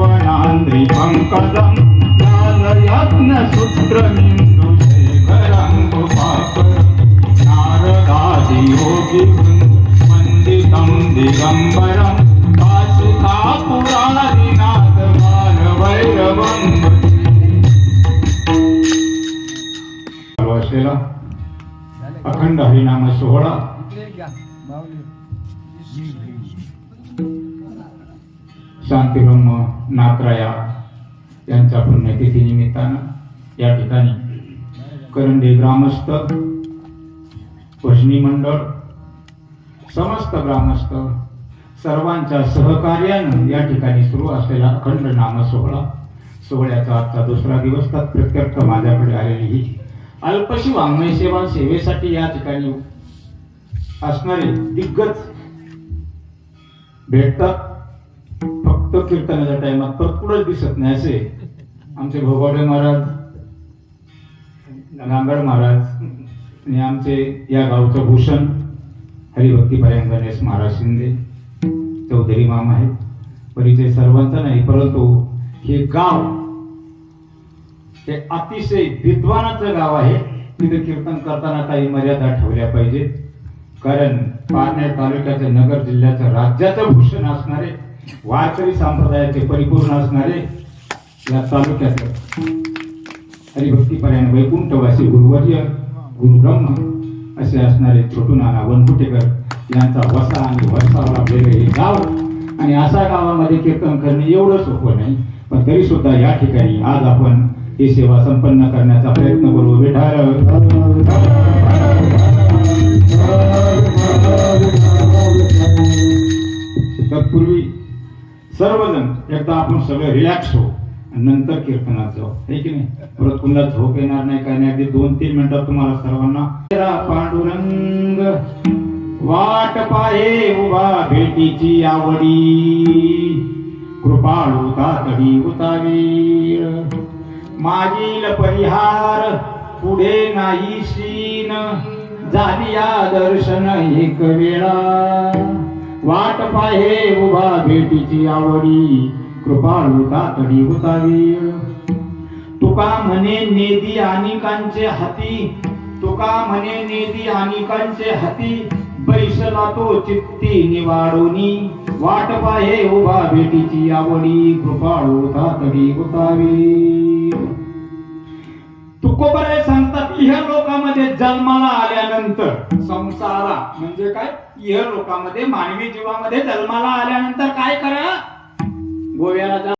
भुवनान्द्रि पङ्कजं दिगम्बरं काशिका असलेला अखंड हरिनाम सोहळा। शांतिब्रह्म नात्राया यांच्या पुण्यतिथी निमित्तानं या ठिकाणी करंडे ग्रामस्थ भजनी मंडळ समस्त ग्रामस्थ सर्वांच्या सहकार्यानं या ठिकाणी सुरू असलेला अखंड नाम सोहळा सोहळ्याचा आजचा दुसरा दिवस तर प्रत्यर्थ माझ्याकडे आलेली ही अल्पशी वाङ्मय सेवा सेवेसाठी या ठिकाणी असणारे दिग्गज भेटतात. कीर्तनाच्या टायमात परत कुठंच दिसत नाही असे. आमचे भोगावडे महाराज नांगड महाराज आणि आमचे या गावचं भूषण हरिभक्ती पर्यंत गणेश महाराज शिंदे चौधरी माम आहेत. परिचय सर्वांचा नाही परंतु हे गाव हे अतिशय विद्वानाचं गाव आहे. तिथे कीर्तन करताना काही मर्यादा ठेवल्या पाहिजेत. कारण पारनेर तालुक्याचे नगर जिल्ह्याचं राज्याचं भूषण असणारे वारकरी संप्रदायाचे परिपूर्ण असणारे या तालुक्याचं हरिभक्ती वैकुंठवासी गुरुवर्य गुरुब्रह्म असे असणारे छोटू नाना वनकुटेकर यांचा वसा आणि वरसावर वेगळे हे गाव आणि अशा गावामध्ये कीर्तन करणे एवढं सोपं नाही पण तरी सुद्धा या ठिकाणी आज आपण ही सेवा संपन्न करण्याचा प्रयत्न करू. विठार सर्वजण एकदा आपण सगळे रिलॅक्स हो आणि नंतर कीर्तनात जाऊ. हे की नाही? परत कुणाला झोप येणार नाही काय नाही. अगदी दोन तीन मिनिटात तुम्हाला सर्वांना पांडुरंग वाट पाहे उभा भेटीची आवडी. कृपाळू तातडी उतावीळ. मागील परिहार पुढे नाही शीन झाली या दर्शन एक वेळा. वाट पाहे उभा भेटीची आवडी कृपाळू तातडी उतावी तुका म्हणे नेदी अनिकांचे हाती तुका म्हणे नेदी अनिकांचे हाती बैसला तो चित्ती निवाडोनी. वाट पाहे उभा भेटीची आवडी कृपाळू तातडी उतावी तुकोबराय सांगतात ह्या लोक लोकामध्ये जन्माला आल्यानंतर संसारा म्हणजे काय? इह लोकामध्ये मानवी जीवामध्ये जन्माला आल्यानंतर काय करा? गोव्याला